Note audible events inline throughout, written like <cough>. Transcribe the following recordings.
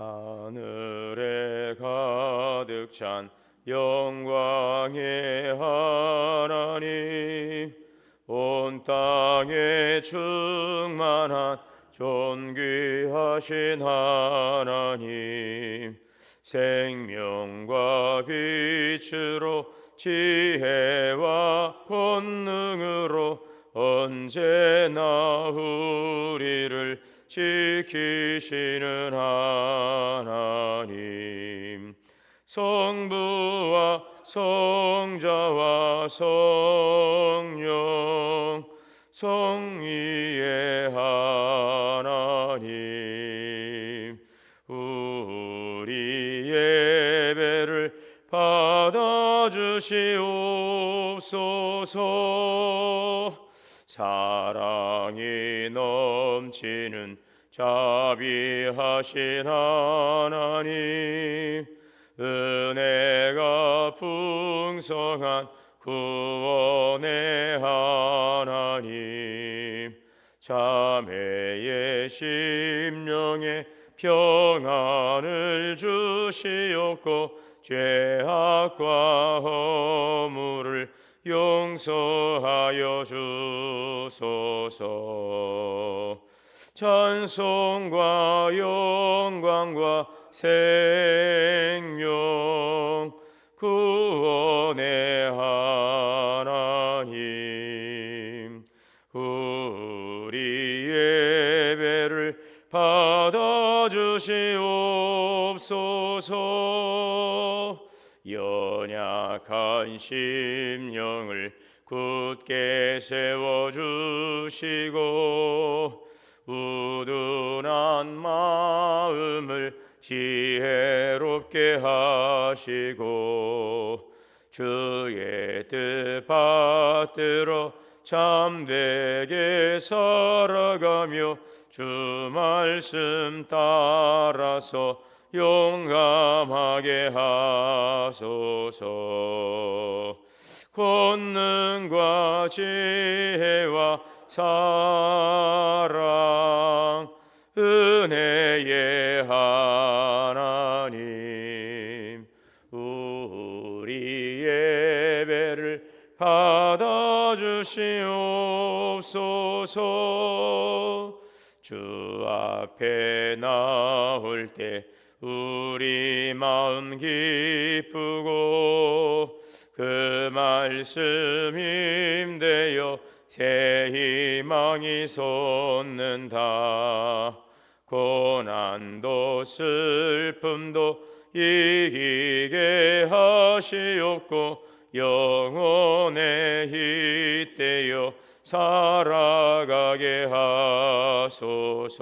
하늘에 가득 찬 영광의 하나님 온 땅에 충만한 존귀하신 하나님 생명과 빛으로 지혜와 권능으로 언제나 우리를 지키시는 하나님. 성부와 성자와 성령 성위의 하나님. 우리 예배를 받아주시옵소서 사랑이 넘치는 자비하신 하나님 은혜가 풍성한 구원의 하나님 자매의 심령에 평안을 주시옵고 죄악과 허물을 용서하여 주소서. 찬송과 영광과 생명 구원의 하나님 우리 예배를 받아주시옵소서. 연 약한 심령을 굳게 세워 주시고 우둔한 마음을 지혜롭게 하시고 주의 뜻 받들어 참되게 살아가며 주 말씀 따라서 용감하게 하소서. 권능과 지혜와 사랑 은혜의 하나님 우리 예배를 받아주시옵소서. 주 앞에 나올 때 우리 마음 기쁘고 그 말씀 힘되어 새 희망이 솟는다. 고난도 슬픔도 이기게 하시옵고 영혼에 잇대어 살아가게 하소서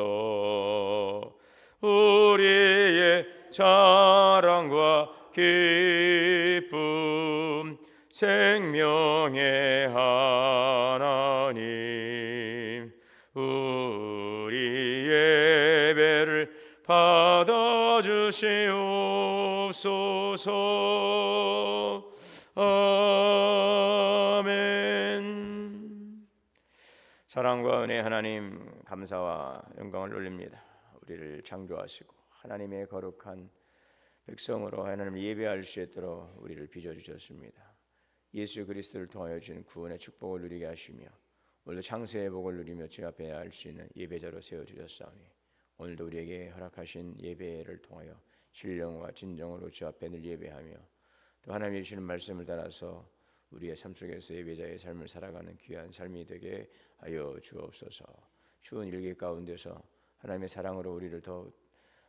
우리의 자랑과 기쁨 생명의 하나님 우리 예배를 받아주시옵소서. 아멘. 사랑과 은혜 하나님 감사와 영광을 올립니다 우리를 창조하시고 하나님의 거룩한 백성으로 하나님 예배할 수 있도록 우리를 빚어 주셨습니다. 예수 그리스도를 통하여 주신 구원의 축복을 누리게 하시며 오늘도 창세의 복을 누리며 주 앞에 할수 있는 예배자로 세워 주셨사오니 오늘도 우리에게 허락하신 예배를 통하여 신령과 진정으로 주 앞에 늘 예배하며 또 하나님이 주시는 말씀을 따라서 우리의 삶 속에서 예배자의 삶을 살아가는 귀한 삶이 되게 하여 주옵소서. 추운 일기 가운데서 하나님의 사랑으로 우리를 더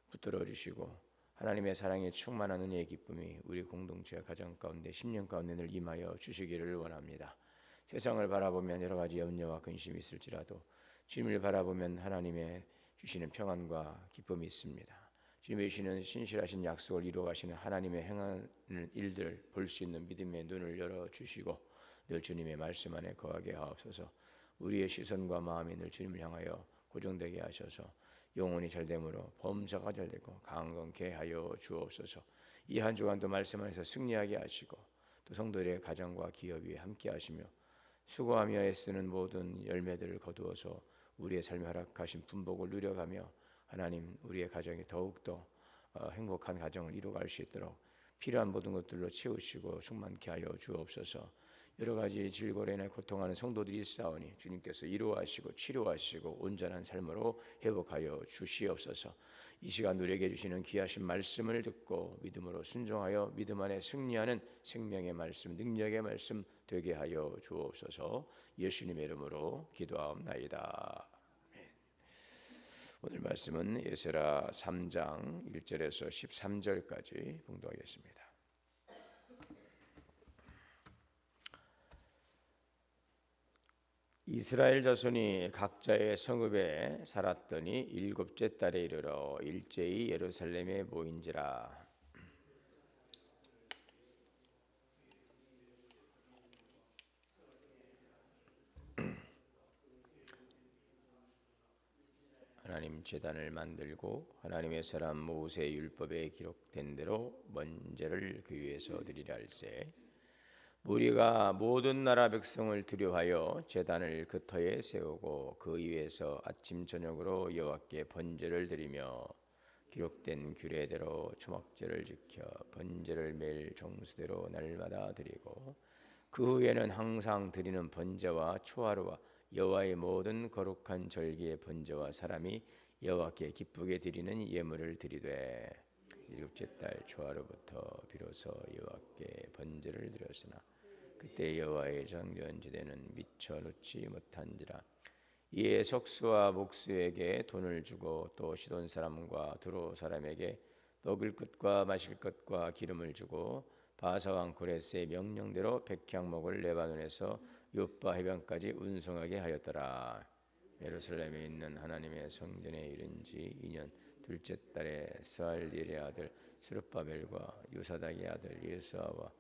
붙들어 주시고 하나님의 사랑에 충만한 은혜의 기쁨이 우리 공동체 가정 가운데 10년 가운데 늘 임하여 주시기를 원합니다. 세상을 바라보면 여러 가지 염려와 근심이 있을지라도 주님을 바라보면 하나님의 주시는 평안과 기쁨이 있습니다. 주님의 주시는 신실하신 약속을 이루어 가시는 하나님의 행하는 일들을 볼수 있는 믿음의 눈을 열어 주시고 늘 주님의 말씀 안에 거하게 하옵소서. 우리의 시선과 마음이 늘 주님을 향하여 고정되게 하셔서 영혼이 잘됨으로 범사가 잘되고 강건케 하여 주옵소서. 이 한 주간도 말씀 안에서 승리하게 하시고 또 성도들의 가정과 기업이 함께 하시며 수고하며 애쓰는 모든 열매들을 거두어서 우리의 삶에 허락하신 분복을 누려가며 하나님 우리의 가정이 더욱더 어, 행복한 가정을 이루어갈 수 있도록 필요한 모든 것들로 채우시고 충만케 하여 주옵소서. 여러 가지 인해 고통하는 성도들이 있사오니 주님께서 이루하시고 치료하시고 온전한 삶으로 회복하여 주시옵소서. 이 시간 우리에게 주시는 귀하신 말씀을 듣고 믿음으로 순종하여 믿음 안에 승리하는 생명의 말씀, 능력의 말씀 되게 하여 주옵소서. 예수님의 이름으로 기도하옵나이다. 오늘 말씀은 예세라 3장 1절에서 13절까지 봉독하겠습니다. 이스라엘 자손이 각자의 성읍에 살았더니 일곱째 달에 이르러 일제히 예루살렘에 모인지라. <clears throat> 하나님 제단을 만들고 하나님의 사람 모세 율법에 기록된 대로 먼제를 그 위에서 드리라 할세 우리가 모든 나라 백성을 두려하여 제단을 그 터에 세우고 그 위에서 아침 저녁으로 여호와께 번제를 드리며 기록된 규례대로 초막제를 지켜 번제를 매일 정수대로 날마다 드리고 그 후에는 항상 드리는 번제와 초하루와 여호와의 모든 거룩한 절기의 번제와 사람이 여호와께 기쁘게 드리는 예물을 드리되 일곱째 달 초하루부터 비로소 여호와께 번제를 드렸으나 그때 여호와의 정전지대는 미쳐 놓지 못한지라 이에 석수와 목수에게 돈을 주고 또 시돈 사람과 두로 사람에게 먹을 것과 마실 것과 기름을 주고 바사왕 고레스의 명령대로 백향목을 레바논에서 요빠 해변까지 운송하게 하였더라. 예루살렘에 있는 하나님의 성전에 이른 지 2년 둘째 달에 스알디의 아들 스룹바벨과 유사닥의 아들 예수아와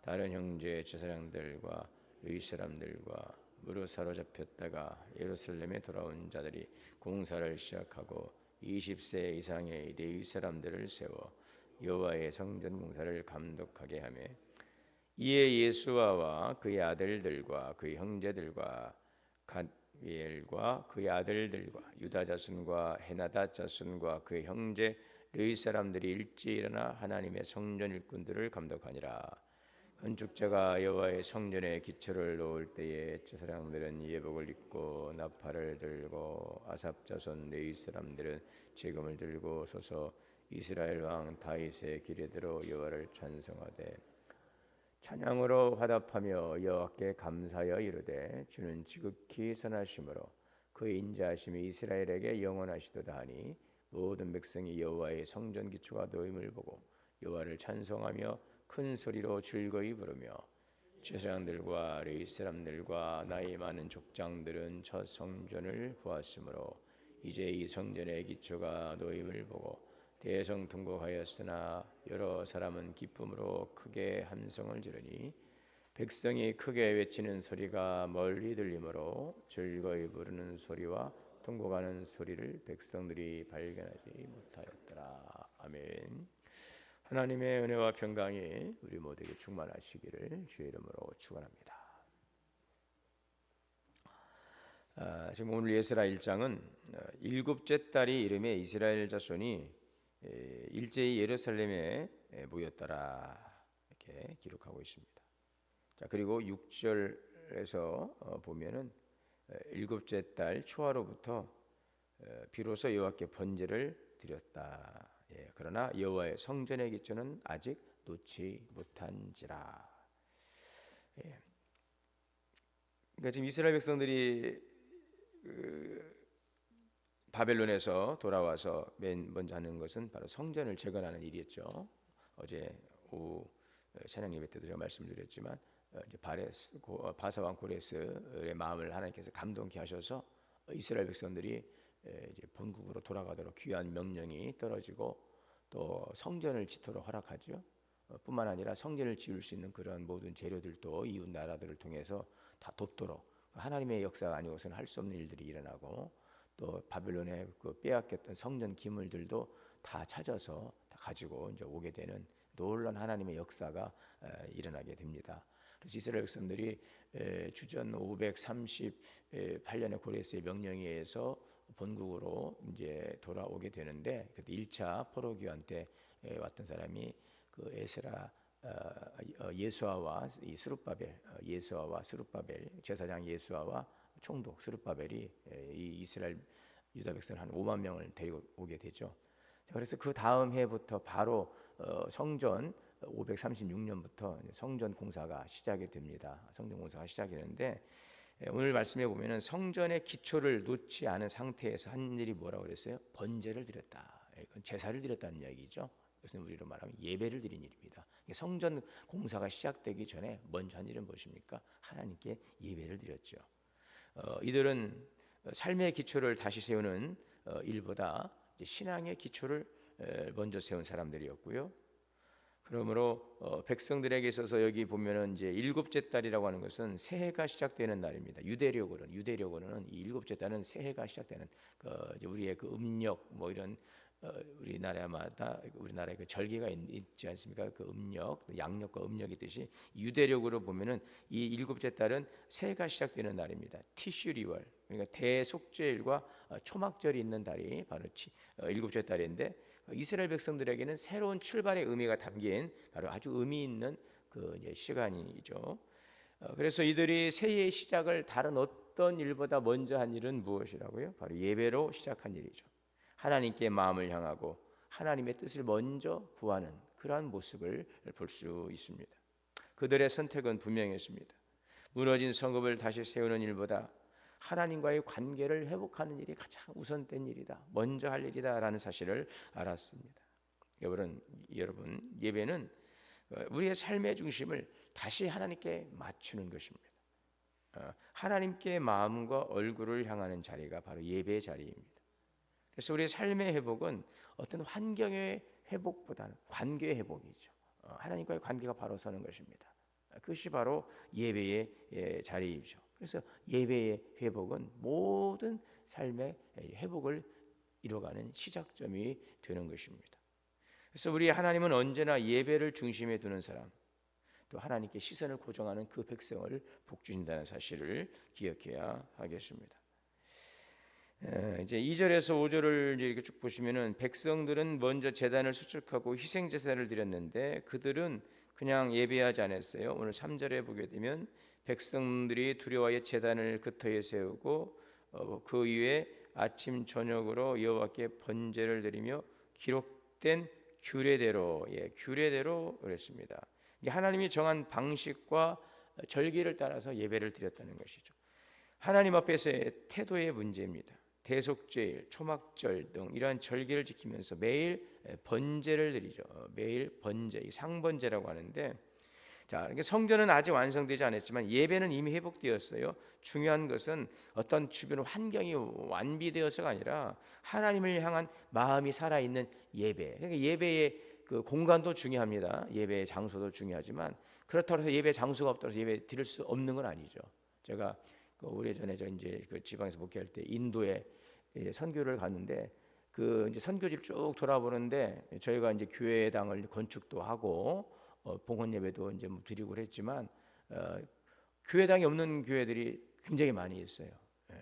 다른 형제의 제사장들과 의 사람들과 무로 사로잡혔다가 예루살렘에 돌아온 자들이 공사를 시작하고 20세 이상의 레위 사람들을 세워 여호와의 성전 공사를 감독하게 하며 이에 예수아와 그의 아들들과 그의 형제들과 갓 미엘과 그의 아들들과 유다 자손과 헤나다 자손과 그의 형제 레위 사람들이 일찍 일어나 하나님의 성전 일꾼들을 감독하니라. 건축자가 여호와의 성전에 기초를 놓을 때에 저 사람들은 예복을 입고 나팔을 들고 아삽 자손 레위 사람들은 재금을 들고 서서 이스라엘 왕 다윗의 기례대로 여호와를 찬송하되 찬양으로 화답하며 여호와께 감사하여 이르되 주는 지극히 선하심으로 그 인자하심이 이스라엘에게 영원하시도다 하니 모든 백성이 여호와의 성전 기초가 놓임을 보고 여호와를 찬송하며 큰 소리로 즐거이 부르며 제사장들과 레위 사람들과 나이 많은 족장들은 첫 성전을 보았으므로 이제 이 성전의 기초가 놓임을 보고 대성 통곡하였으나 여러 사람은 기쁨으로 크게 함성을 지르니 백성이 크게 외치는 소리가 멀리 들리므로 즐거이 부르는 소리와 통곡하는 소리를 백성들이 발견하지 못하였더라. 아멘. 하나님의 은혜와 평강이 우리 모두에게 충만하시기를 주의 이름으로 축원합니다. 아, 지금 오늘 예스라 1장은 어, 일곱째 달이 이름에 이스라엘 자손이 일제히 예루살렘에 예, 모였더라 이렇게 기록하고 있습니다. 자 그리고 6절에서 어, 보면은 에, 일곱째 달 초하로부터 에, 비로소 여호와께 번제를 드렸다. 예, 그러나 여호와의 성전의 기초는 아직 놓지 못한지라. 예. 그러니까 지금 이스라엘 백성들이 그 바벨론에서 돌아와서 맨 먼저 하는 것은 바로 성전을 재건하는 일이었죠. 어제 오후 찬양 예배 때도 제가 말씀드렸지만 어, 이제 바레스 고- 어, 바사 왕 고레스의 마음을 하나님께서 감동케 하셔서 이스라엘 백성들이 에, 이제 본국으로 돌아가도록 귀한 명령이 떨어지고 또 성전을 짓도록 허락하죠. 어, 뿐만 아니라 성전을 지을 수 있는 그런 모든 재료들도 이웃 나라들을 통해서 다 돕도록 하나님의 역사가 아니고서는 할 수 없는 일들이 일어나고 또 바벨론의 그 빼앗겼던 성전 기물들도 다 찾아서 다 가지고 이제 오게 되는 놀란 하나님의 역사가 에, 일어나게 됩니다. 그래서 이스라엘 백성들이 에, 주전 538년의 고레스의 명령에 의해서 본국으로 이제 돌아오게 되는데 그때 1차 포로 기환 때 에, 왔던 사람이 그 에스라 어, 어, 예수아와 이 스룹바벨 어, 예수아와 스룹바벨 제사장 예수아와 총독 스룹바벨이 에, 이 이스라엘 유다 백성 한 5만 명을 데리고 오게 되죠. 자, 그래서 그 다음 해부터 바로 어, 성전 536년부터 성전 공사가 시작이 됩니다. 성전 공사가 시작되는데 에, 오늘 말씀해 보면은 성전의 기초를 놓지 않은 상태에서 한 일이 뭐라고 그랬어요? 번제를 드렸다. 예, 그건 제사를 드렸다는 이야기죠. 그것은 우리로 말하면 예배를 드린 일입니다. 성전 공사가 시작되기 전에 먼저 한 일은 무엇입니까? 하나님께 예배를 드렸죠. 어, 이들은 삶의 기초를 다시 세우는 어, 일보다 신앙의 기초를 에, 먼저 세운 사람들이었고요. 그러므로 어, 백성들에게 있어서 여기 보면은 이제 일곱째 달이라고 하는 것은 새해가 시작되는 날입니다. 유대력으로는 유대력으로는 이 일곱째 달은 새해가 시작되는 그 우리의 그 음력 뭐 이런 어, 우리나라마다 우리나라의 그 절기가 있, 있지 않습니까? 그 음력, 양력과 음력이 있듯이 유대력으로 보면은 이 일곱째 달은 새해가 시작되는 날입니다. 티슈리월 그러니까 대속죄일과 어, 초막절이 있는 달이 바로 치, 어, 일곱째 달인데 어, 이스라엘 백성들에게는 새로운 출발의 의미가 담긴 바로 아주 의미 있는 그 시간이죠. 어, 그래서 이들이 새해의 시작을 다른 어떤 일보다 먼저 한 일은 무엇이라고요? 바로 예배로 시작한 일이죠. 하나님께 마음을 향하고 하나님의 뜻을 먼저 구하는 그러한 모습을 볼 수 있습니다. 그들의 선택은 분명했습니다. 무너진 성읍을 다시 세우는 일보다 하나님과의 관계를 회복하는 일이 가장 우선된 일이다. 먼저 할 일이다라는 사실을 알았습니다. 여러분, 여러분 예배는 어, 우리의 삶의 중심을 다시 하나님께 맞추는 것입니다. 어, 하나님께 마음과 얼굴을 향하는 자리가 바로 예배의 자리입니다. 그래서 우리의 삶의 회복은 어떤 환경의 회복보다는 관계의 회복이죠. 어, 하나님과의 관계가 바로 서는 것입니다. 그것이 바로 예배의 예, 자리이죠. 그래서 예배의 회복은 모든 삶의 회복을 이뤄가는 시작점이 되는 것입니다. 그래서 우리 하나님은 언제나 예배를 중심에 두는 사람, 또 하나님께 시선을 고정하는 그 백성을 복 주신다는 사실을 기억해야 하겠습니다. 에, 이제 2절에서 5절을 이렇게 쭉 보시면은 백성들은 먼저 제단을 수축하고 희생 제사를 드렸는데 그들은 그냥 예배하지 않았어요. 오늘 3절에 보게 되면 백성들이 두려워하여 제단을 그 터에 세우고 어, 그 위에 아침 저녁으로 여호와께 번제를 드리며 기록된 규례대로 예, 규례대로 그랬습니다. 하나님이 정한 방식과 절기를 따라서 예배를 드렸다는 것이죠. 하나님 앞에서의 태도의 문제입니다. 대속죄일, 초막절 등 이러한 절기를 지키면서 매일 번제를 드리죠. 매일 번제, 이 상번제라고 하는데 자, 성전은 아직 완성되지 않았지만 예배는 이미 회복되었어요. 중요한 것은 어떤 주변 환경이 완비되어서가 아니라 하나님을 향한 마음이 살아 있는 예배. 그러니까 예배의 그 공간도 중요합니다. 예배의 장소도 중요하지만 그렇다고 해서 예배 장소가 없다고 해서 예배 드릴 수 없는 건 아니죠. 제가 그 오래전에 저 이제 그 지방에서 목회할 때 인도에 선교를 갔는데 그 이제 선교지를 쭉 돌아보는데 저희가 이제 교회당을 건축도 하고 어, 봉헌 예배도 이제 뭐 드리고 그랬지만 어, 교회당이 없는 교회들이 굉장히 많이 있어요. 예.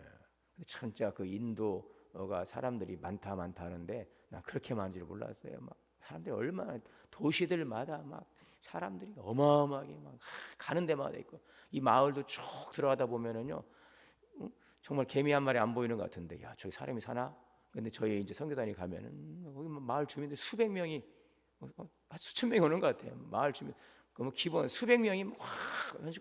진짜 그 인도가 사람들이 많다 많다 하는데 나 그렇게 많은 줄 몰랐어요. 막 사람들이 얼마나 도시들마다 막 사람들이 어마어마하게 막 가는 데마다 있고 이 마을도 쭉 들어가다 보면은요 음, 정말 개미 한 마리 안 보이는 것 같은데 야 저기 사람이 사나? 근데 저희 이제 선교단이 가면은 거기 뭐 마을 주민들 수백 명이 어, 어, 한 수천 명이 오는 것 같아요 마을 주민 그뭐 기본 수백 명이 막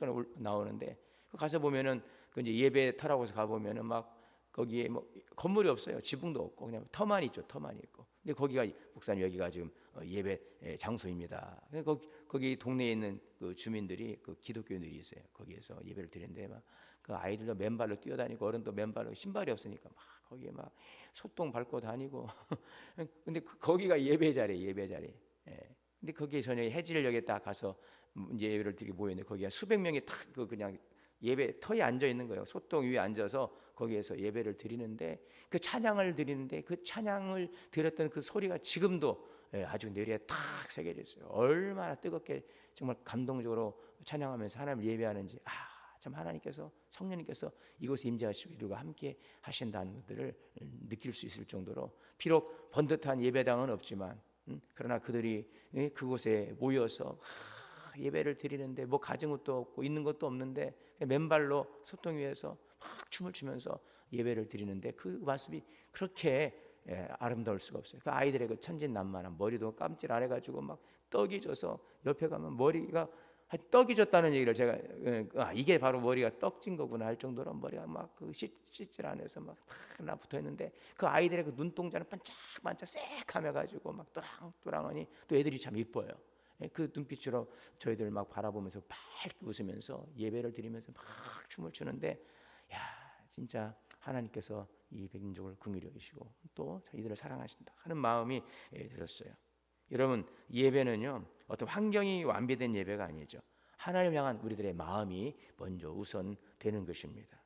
올- 나오는데 그 가서 보면은 그 이제 예배 터라고 해서 가 보면은 막 거기에 뭐 건물이 없어요 지붕도 없고 그냥 터만 있죠 터만 있고 근데 거기가 목사님 여기가 지금 어, 예배 예, 장소입니다. 거기, 거기 동네에 있는 그 주민들이 그 기독교인들이 있어요. 거기에서 예배를 드리는데 막 그 아이들도 맨발로 뛰어다니고 어른도 맨발로 신발이 없으니까 막 거기에 막 소똥 밟고 다니고 <laughs> 근데 그, 거기가 예배 자리 예배 자리. 예. 근데 거기에 저녁에 해질녘에 딱 가서 이제 예배를 드리고 모였는데 거기가 수백 명이 딱 그 그냥 예배 터에 앉아 있는 거예요. 소똥 위에 앉아서 거기에서 예배를 드리는데 그 찬양을 드리는데 그 찬양을 드렸던 그 소리가 지금도 예, 아주 뇌리에 탁 새겨져 있어요. 얼마나 뜨겁게 정말 감동적으로 찬양하면서 하나님을 예배하는지 아 참 하나님께서 성령님께서 이곳에 임재하시고 이들과 함께 하신다는 것들을 느낄 수 있을 정도로 비록 번듯한 예배당은 없지만 음, 그러나 그들이 예, 그곳에 모여서 하, 예배를 드리는데 뭐 가진 것도 없고 있는 것도 없는데 맨발로 소통 위에서 막 춤을 추면서 예배를 드리는데 그 모습이 그렇게 예, 아름다울 수가 없어요. 그 아이들의 그 천진난만한 머리도 깜질 안 해가지고 막 떡이 져서 옆에 가면 머리가 한 떡이 졌다는 얘기를 제가 예, 아 이게 바로 머리가 떡진 거구나 할 정도로 머리가 막그 씻질 안해서 막탁나 붙어 있는데 그 아이들의 그 눈동자는 반짝반짝 새카매 가지고 막 또랑또랑하니 또 애들이 참 이뻐요. 예, 그 눈빛으로 저희들 막 바라보면서 밝게 웃으면서 예배를 드리면서 막 춤을 추는데 야 진짜 하나님께서 이 백민족을 긍휼히 여기시고 또 이들을 사랑하신다 하는 마음이 예, 들었어요. 여러분 예배는요 어떤 환경이 완비된 예배가 아니죠. 하나님 향한 우리들의 마음이 먼저 우선 되는 것입니다.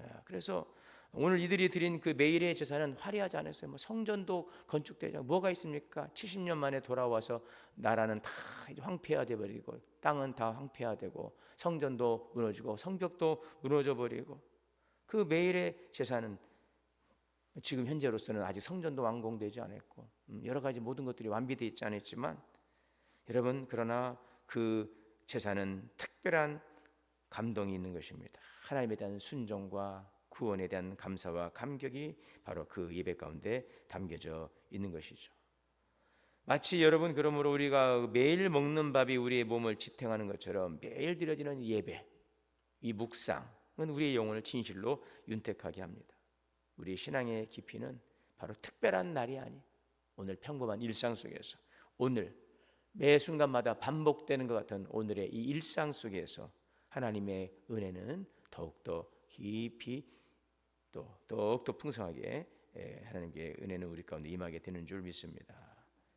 예, 그래서 오늘 이들이 드린 그 매일의 제사는 화려하지 않았어요. 뭐 성전도 건축되지 않고 뭐가 있습니까? 70년 만에 돌아와서 나라는 다 황폐화돼 버리고 땅은 다 황폐화되고 성전도 무너지고 성벽도 무너져 버리고 그 매일의 제사는 지금 현재로서는 아직 성전도 완공되지 않았고 음, 여러 가지 모든 것들이 완비되어 있지 않았지만 여러분 그러나 그 제사는 특별한 감동이 있는 것입니다. 하나님에 대한 순종과 구원에 대한 감사와 감격이 바로 그 예배 가운데 담겨져 있는 것이죠. 마치 여러분 그러므로 우리가 매일 먹는 밥이 우리의 몸을 지탱하는 것처럼 매일 드려지는 예배, 이 묵상은 우리의 영혼을 진실로 윤택하게 합니다. 우리 신앙의 깊이는 바로 특별한 날이 아니 오늘 평범한 일상 속에서 오늘 매 순간마다 반복되는 것 같은 오늘의 이 일상 속에서 하나님의 은혜는 더욱더 깊이 또 더욱더 풍성하게 예, 하나님께 은혜는 우리 가운데 임하게 되는 줄 믿습니다.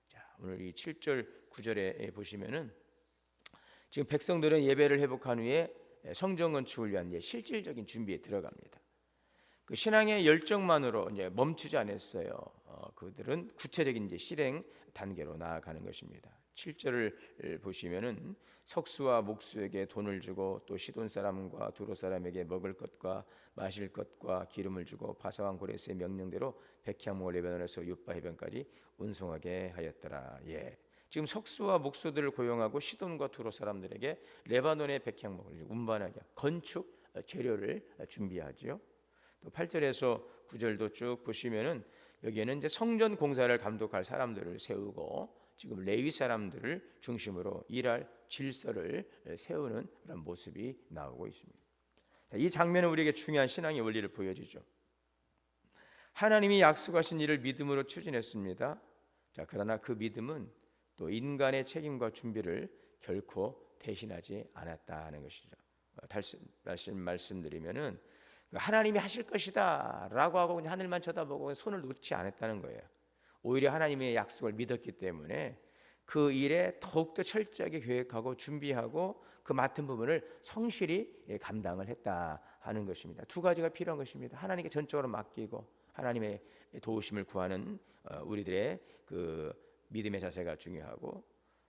자, 오늘 이 7절 9절에 보시면은 지금 백성들은 예배를 회복한 후에 성전 건축을 위한 실질적인 준비에 들어갑니다. 그 신앙의 열정만으로 이제 멈추지 않았어요. 어, 그들은 구체적인 이제 실행 단계로 나아가는 것입니다. 7절을 보시면은 석수와 목수에게 돈을 주고 또 시돈 사람과 두로 사람에게 먹을 것과 마실 것과 기름을 주고 바사왕 고레스의 명령대로 백향모 레바논에서 유바 해변까지 운송하게 하였더라. 예. 지금 석수와 목수들을 고용하고 시돈과 두로 사람들에게 레바논의 백향목을 운반하게 건축 재료를 준비하지요. 또 8절에서 9절도 쭉 보시면은 여기에는 이제 성전 공사를 감독할 사람들을 세우고 지금 레위 사람들을 중심으로 일할 질서를 세우는 그런 모습이 나오고 있습니다. 이 장면은 우리에게 중요한 신앙의 원리를 보여주죠. 하나님이 약속하신 일을 믿음으로 추진했습니다. 자, 그러나 그 믿음은 또 인간의 책임과 준비를 결코 대신하지 않았다는 것이죠. 다시 말씀 말씀드리면은 하나님이 하실 것이다라고 하고 그냥 하늘만 쳐다보고 손을 놓지 않았다는 거예요. 오히려 하나님의 약속을 믿었기 때문에 그 일에 더욱더 철저하게 계획하고 준비하고 그 맡은 부분을 성실히 감당을 했다 하는 것입니다. 두 가지가 필요한 것입니다. 하나님께 전적으로 맡기고 하나님의 도우심을 구하는 우리들의 그 믿음의 자세가 중요하고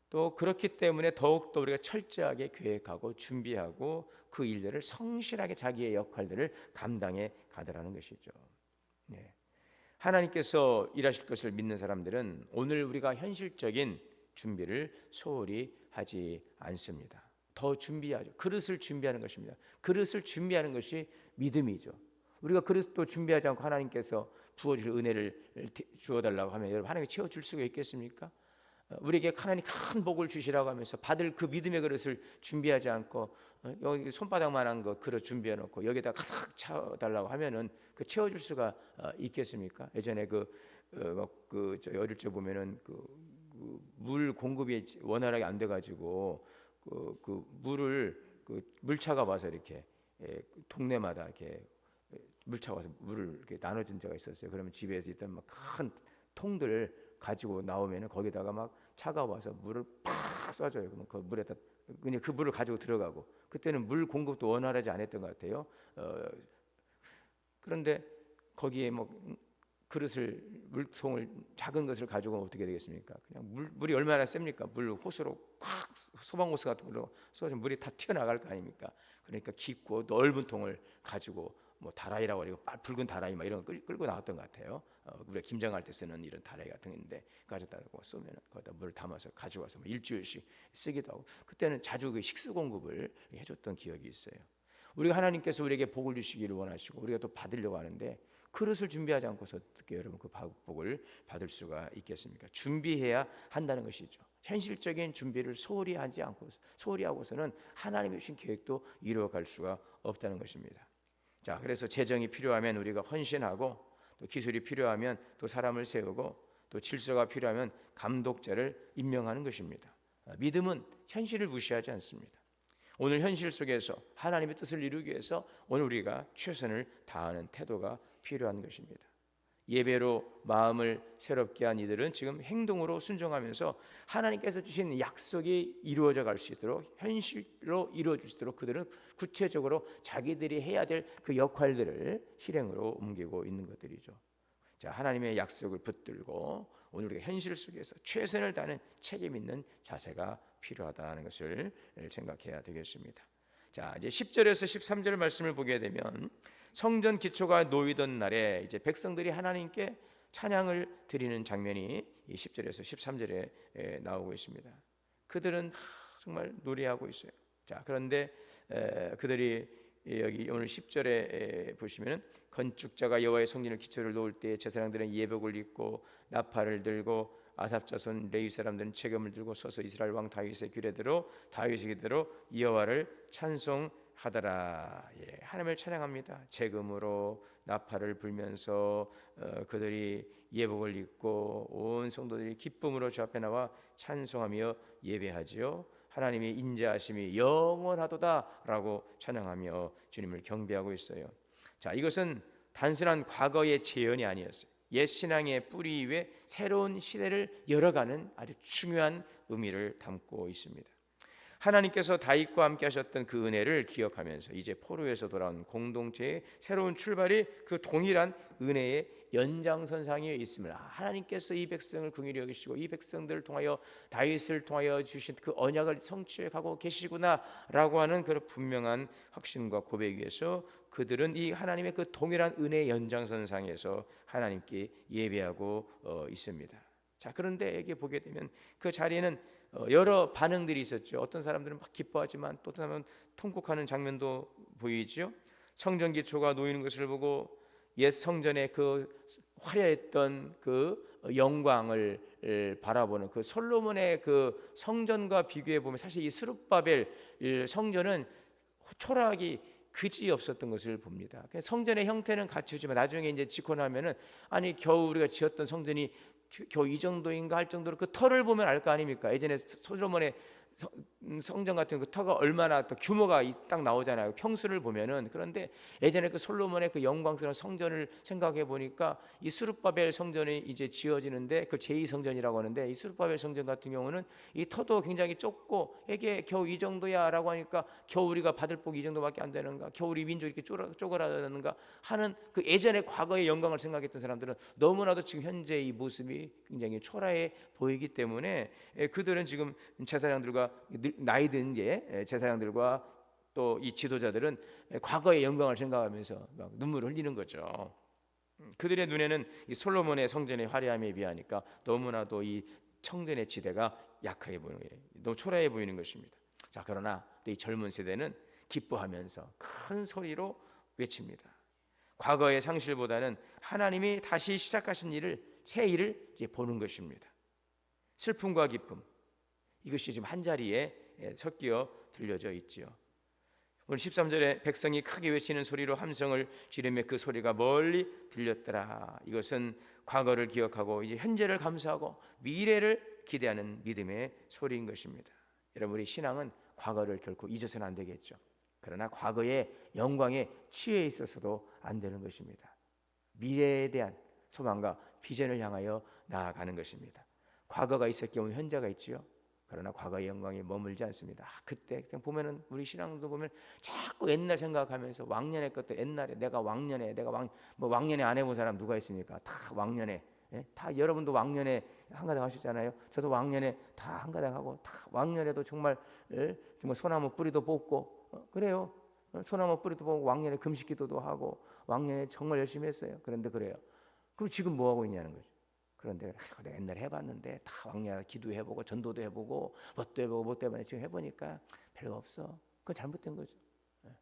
또 그렇기 때문에 더욱더 우리가 철저하게 계획하고 준비하고 그 일들을 성실하게 자기의 역할들을 감당해 가더라는 것이죠. 네. 하나님께서 일하실 것을 믿는 사람들은 오늘 우리가 현실적인 준비를 소홀히 하지 않습니다. 더 준비하죠. 그릇을 준비하는 것입니다. 그릇을 준비하는 것이 믿음이죠. 우리가 그릇도 준비하지 않고 하나님께서 부어줄 은혜를 주어달라고 하면 여러분 하나님이 채워줄 수가 있겠습니까? 어, 우리에게 하나님 큰 복을 주시라고 하면서 받을 그 믿음의 그릇을 준비하지 않고 어, 여기 손바닥만한 거 그릇 준비해 놓고 여기다 가득 채워달라고 하면은 그 채워줄 수가 어, 있겠습니까? 예전에 그, 어, 그저 어릴 때 보면은 그 물 공급이 원활하게 안 돼가지고 그, 그 물을 그 물차가 와서 이렇게 예, 동네마다 이렇게 물차가 와서 물을 이렇게 나눠준 적가 있었어요. 그러면 집에서 있던 막 큰 통들 가지고 나오면은 거기다가 막 차가 와서 물을 팍 쏴줘요. 그러면 그 물에다 그냥 그 물을 가지고 들어가고 그때는 물 공급도 원활하지 않았던 것 같아요. 어, 그런데 거기에 뭐 그릇을 물통을 작은 것을 가지고 어떻게 되겠습니까? 그냥 물, 물이 얼마나 셉니까? 물 호수로 꽉 소방호스 같은 걸로 쏘면 물이 다 튀어나갈 거 아닙니까? 그러니까 깊고 넓은 통을 가지고 뭐 다라이라고 그러고 붉은 다라이 막 이런 거 끌, 고 나왔던 것 같아요. 어, 우리가 김장할 때 쓰는 이런 다라이 같은 건데 가져다가 쏘면 거기다 물 담아서 가져와서 뭐 일주일씩 쓰기도 하고 그때는 자주 그 식수 공급을 해줬던 기억이 있어요. 우리가 하나님께서 우리에게 복을 주시기를 원하시고 우리가 또 받으려고 하는데 그릇을 준비하지 않고서 어떻게 여러분 그 복을 받을 수가 있겠습니까? 준비해야 한다는 것이죠. 현실적인 준비를 소홀히 하지 않고 소홀히 하고서는 하나님의 주신 계획도 이루어갈 수가 없다는 것입니다. 자, 그래서 재정이 필요하면 우리가 헌신하고 또 기술이 필요하면 또 사람을 세우고 또 질서가 필요하면 감독자를 임명하는 것입니다. 믿음은 현실을 무시하지 않습니다. 오늘 현실 속에서 하나님의 뜻을 이루기 위해서 오늘 우리가 최선을 다하는 태도가 필요한 것입니다. 예배로 마음을 새롭게 한 이들은 지금 행동으로 순종하면서 하나님께서 주신 약속이 이루어져 갈 수 있도록 현실로 이루어질 수 있도록 그들은 구체적으로 자기들이 해야 될 그 역할들을 실행으로 옮기고 있는 것들이죠. 자, 하나님의 약속을 붙들고 오늘 우리가 현실 속에서 최선을 다하는 책임 있는 자세가 필요하다는 것을 생각해야 되겠습니다. 자, 이제 10절에서 13절 말씀을 보게 되면 성전 기초가 놓이던 날에 이제 백성들이 하나님께 찬양을 드리는 장면이 10절에서 13절에 나오고 있습니다. 그들은 정말 노래하고 있어요. 자, 그런데 그들이 여기 오늘 10절에 보시면은 건축자가 여호와의 성전을 기초를 놓을 때 제사장들은 예복을 입고 나팔을 들고 아삽 자손 레위 사람들은 체금을 들고 서서 이스라엘 왕 다윗의 규례대로 다윗의 규례대로 여호와를 찬송 하더라. 예, 하나님을 찬양합니다. 재금으로 나팔을 불면서 어, 그들이 예복을 입고 온 성도들이 기쁨으로 주 앞에 나와 찬송하며 예배하지요. 하나님의 인자하심이 영원하도다라고 찬양하며 주님을 경배하고 있어요. 자, 이것은 단순한 과거의 재현이 아니었어요. 옛 신앙의 뿌리 위에 새로운 시대를 열어가는 아주 중요한 의미를 담고 있습니다. 하나님께서 다윗과 함께 하셨던 그 은혜를 기억하면서 이제 포로에서 돌아온 공동체의 새로운 출발이 그 동일한 은혜의 연장선상에 있음을 아, 하나님께서 이 백성을 긍휼히 여기시고 이 백성들을 통하여 다윗을 통하여 주신 그 언약을 성취해 가고 계시구나라고 하는 그 분명한 확신과 고백 위에서 그들은 이 하나님의 그 동일한 은혜 연장선상에서 하나님께 예배하고 어, 있습니다. 자 그런데 여기 보게 되면 그 자리에는 어, 여러 반응들이 있었죠. 어떤 사람들은 막 기뻐하지만 또 어떤 사람은 통곡하는 장면도 보이죠. 성전 기초가 놓이는 것을 보고 옛 성전의 그 화려했던 그 영광을 바라보는 그 솔로몬의 그 성전과 비교해 보면 사실 이 스룹바벨 성전은 초라하기 그지 없었던 것을 봅니다. 성전의 형태는 갖추지만 나중에 이제 짓고 나면은 아니 겨우 우리가 지었던 성전이 겨우 이 정도인가 할 정도로 그 터를 보면 알 거 아닙니까? 예전에 솔로몬의 음, 성전 같은 그 터가 얼마나 또 규모가 딱 나오잖아요. 평수를 보면은 그런데 예전에 그 솔로몬의 그 영광스러운 성전을 생각해 보니까 이 수르바벨 성전이 이제 지어지는데 그 제2 성전이라고 하는데 이 수르바벨 성전 같은 경우는 이 터도 굉장히 좁고 이게 겨우 이 정도야라고 하니까 겨우 우리가 받을 복이 이 정도밖에 안 되는가? 겨우 우리 민족 이렇게 쪼그라드는가 하는 그 예전의 과거의 영광을 생각했던 사람들은 너무나도 지금 현재 이 모습이 굉장히 초라해 보이기 때문에 예, 그들은 지금 제사장들과 나이 든 제사장들과 또 이 지도자들은 과거의 영광을 생각하면서 막 눈물을 흘리는 거죠. 그들의 눈에는 이 솔로몬의 성전의 화려함에 비하니까 너무나도 이 청전의 지대가 약하게 보이는 거예요. 너무 초라해 보이는 것입니다. 자 그러나 또이 젊은 세대는 기뻐하면서 큰 소리로 외칩니다. 과거의 상실보다는 하나님이 다시 시작하신 일을 새 일을 이제 보는 것입니다. 슬픔과 기쁨 이것이 지금 한 자리에 예, 섞여 들려져 있지요. 오늘 13절에 백성이 크게 외치는 소리로 함성을 지르며 그 소리가 멀리 들렸더라. 이것은 과거를 기억하고 이제 현재를 감사하고 미래를 기대하는 믿음의 소리인 것입니다. 여러분 우리 신앙은 과거를 결코 잊어서는 안 되겠죠. 그러나 과거의 영광에 취해 있어서도 안 되는 것입니다. 미래에 대한 소망과 비전을 향하여 나아가는 것입니다. 과거가 있었기에 오늘 현재가 있지요. 그러나 과거의 영광에 머물지 않습니다. 아, 그때 그냥 보면은 우리 신앙도 보면 자꾸 옛날 생각하면서 왕년의 것들 옛날에 내가 왕년에 내가 왕 뭐 왕년에 안 해본 사람 누가 있습니까? 다 왕년에 예? 다 여러분도 왕년에 한가닥 하셨잖아요. 저도 왕년에 다 한가닥 하고 다 왕년에도 정말 예? 정말 소나무 뿌리도 뽑고 어, 그래요. 어, 소나무 뿌리도 뽑고 왕년에 금식기도도 하고 왕년에 정말 열심히 했어요. 그런데 그래요. 그럼 지금 뭐 하고 있냐는 거죠. 그런데 아, 내가 옛날에 해봤는데 다 왕년 기도해보고 전도도 해보고 뭣도 해보고 뭐 때문에 지금 해보니까 별거 없어. 그건 잘못된 거죠. 예.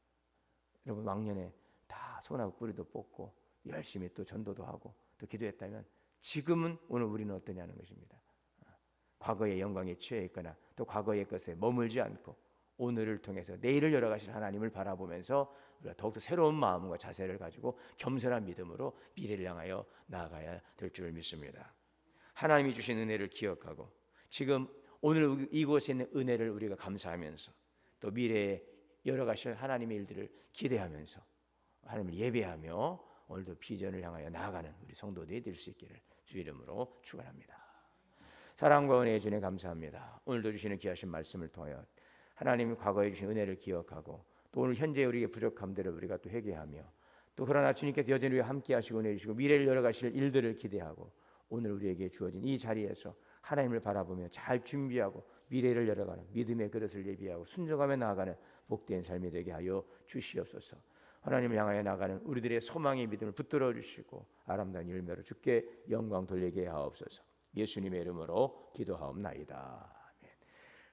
여러분 왕년에 다 소나무 뿌리도 뽑고 열심히 또 전도도 하고 또 기도했다면 지금은 오늘 우리는 어떠냐는 것입니다. 아, 과거의 영광에 취해 있거나 또 과거의 것에 머물지 않고 오늘을 통해서 내일을 열어가실 하나님을 바라보면서 우리가 더욱더 새로운 마음과 자세를 가지고 겸손한 믿음으로 미래를 향하여 나아가야 될 줄 믿습니다. 하나님이 주신 은혜를 기억하고 지금 오늘 이곳에 있는 은혜를 우리가 감사하면서 또 미래에 열어가실 하나님의 일들을 기대하면서 하나님을 예배하며 오늘도 비전을 향하여 나아가는 우리 성도들이 될 수 있기를 주 이름으로 축원합니다. 사랑과 은혜의 주님 감사합니다. 오늘도 주시는 귀하신 말씀을 통하여 하나님이 과거에 주신 은혜를 기억하고 또 오늘 현재 우리의 부족함들을 우리가 또 회개하며 또 그러나 주님께서 여전히 우리와 함께 하시고 은혜 주시고 미래를 열어가실 일들을 기대하고 오늘 우리에게 주어진 이 자리에서 하나님을 바라보며 잘 준비하고 미래를 열어가는 믿음의 그릇을 예비하고 순종하며 나아가는 복된 삶이 되게 하여 주시옵소서. 하나님을 향하여 나가는 우리들의 소망의 믿음을 붙들어 주시고 아름다운 열매로 주께 영광 돌리게 하옵소서. 예수님의 이름으로 기도하옵나이다.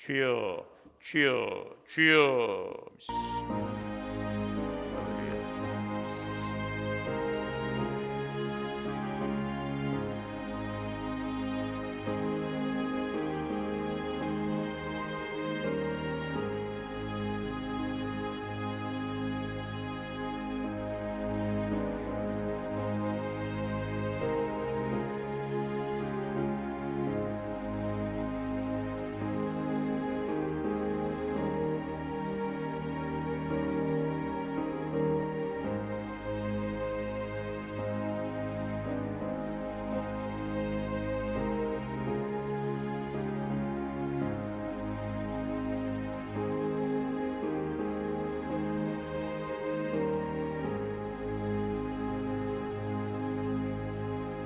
주여 주여 주여.